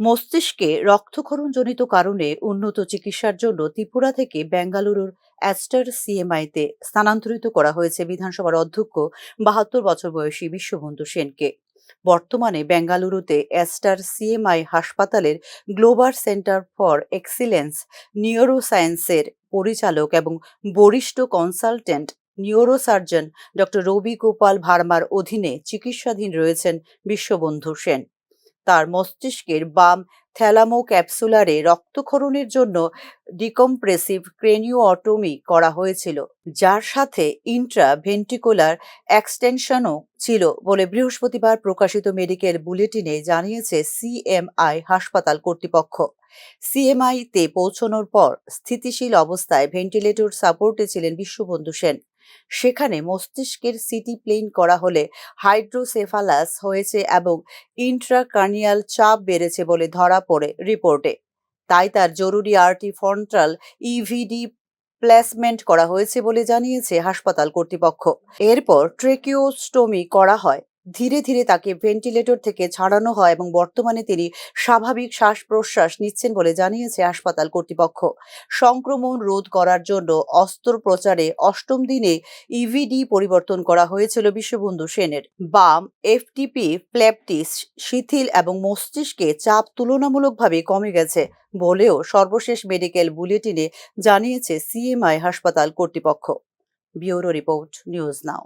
মস্তিষ্কে রক্তক্ষরণজনিত কারণে উন্নত চিকিৎসার জন্য ত্রিপুরা থেকে বেঙ্গালুরুর অ্যাস্টার সিএমআইতে স্থানান্তরিত করা হয়েছে বিধানসভার অধ্যক্ষ বাহাত্তর বছর বয়সী বিশ্ববন্ধু সেনকে। বর্তমানে বেঙ্গালুরুতে অ্যাস্টার সিএমআই হাসপাতালের গ্লোবাল সেন্টার ফর এক্সিলেন্স নিউরোসায়েন্সের পরিচালক এবং বরিষ্ঠ consultant neurosurgeon doctor Ravi Gopal ভার্মার অধীনে চিকিৎসাধীন রয়েছেন বিশ্ববন্ধু সেন। তার মস্তিষ্কের বাম থ্যালামো ক্যাপসুলারে রক্তক্ষরণের জন্য ডিকম্প্রেসিভ ক্রেনিওঅটমি করা হয়েছিল, যার সাথে ইন্ট্রা ভেন্ট্রিকুলার এক্সটেনশনও ছিল বলে বৃহস্পতিবার প্রকাশিত মেডিকেল বুলেটিনে জানিয়েছে সিএমআই হাসপাতাল কর্তৃপক্ষ। সিএমআই তে পৌঁছানোর পর স্থিতিশীল অবস্থায় ভেন্টিলেটর সাপোর্টে ছিলেন বিশ্ববন্ধু সেন। সেখানে মস্তিষ্কের সিটি প্লেন করা হলে হাইড্রোসেফালাস হয়েছে এবং ইন্ট্রাকার্নিয়াল চাপ বেড়েছে বলে ধরা পড়ে রিপোর্টে। তাই তার জরুরি আর্টি ফন্ট্রাল ইভিডি প্লেসমেন্ট করা হয়েছে বলে জানিয়েছে হাসপাতাল কর্তৃপক্ষ। এরপর ট্রেকিওস্টোমি করা হয়। ধীরে ধীরে তাকে ভেন্টিলেটর থেকে ছাড়ানো হয় এবং বর্তমানে তিনি স্বাভাবিক শ্বাস প্রশ্বাস নিচ্ছেন বলে জানিয়েছে হাসপাতাল কর্তৃপক্ষ। সংক্রমণ রোধ করার জন্য অস্ত্রোপচারে অষ্টম দিনে ইভিডি পরিবর্তন করা হয়েছিল বিশ্ববন্ধু সেনের। বাম এফটিপি প্ল্যাপটিস শিথিল এবং মস্তিষ্কে চাপ তুলনামূলকভাবে কমে গেছে বলেও সর্বশেষ মেডিকেল বুলেটিনে জানিয়েছে সিএমআই হাসপাতাল কর্তৃপক্ষ। Bureau report, news now.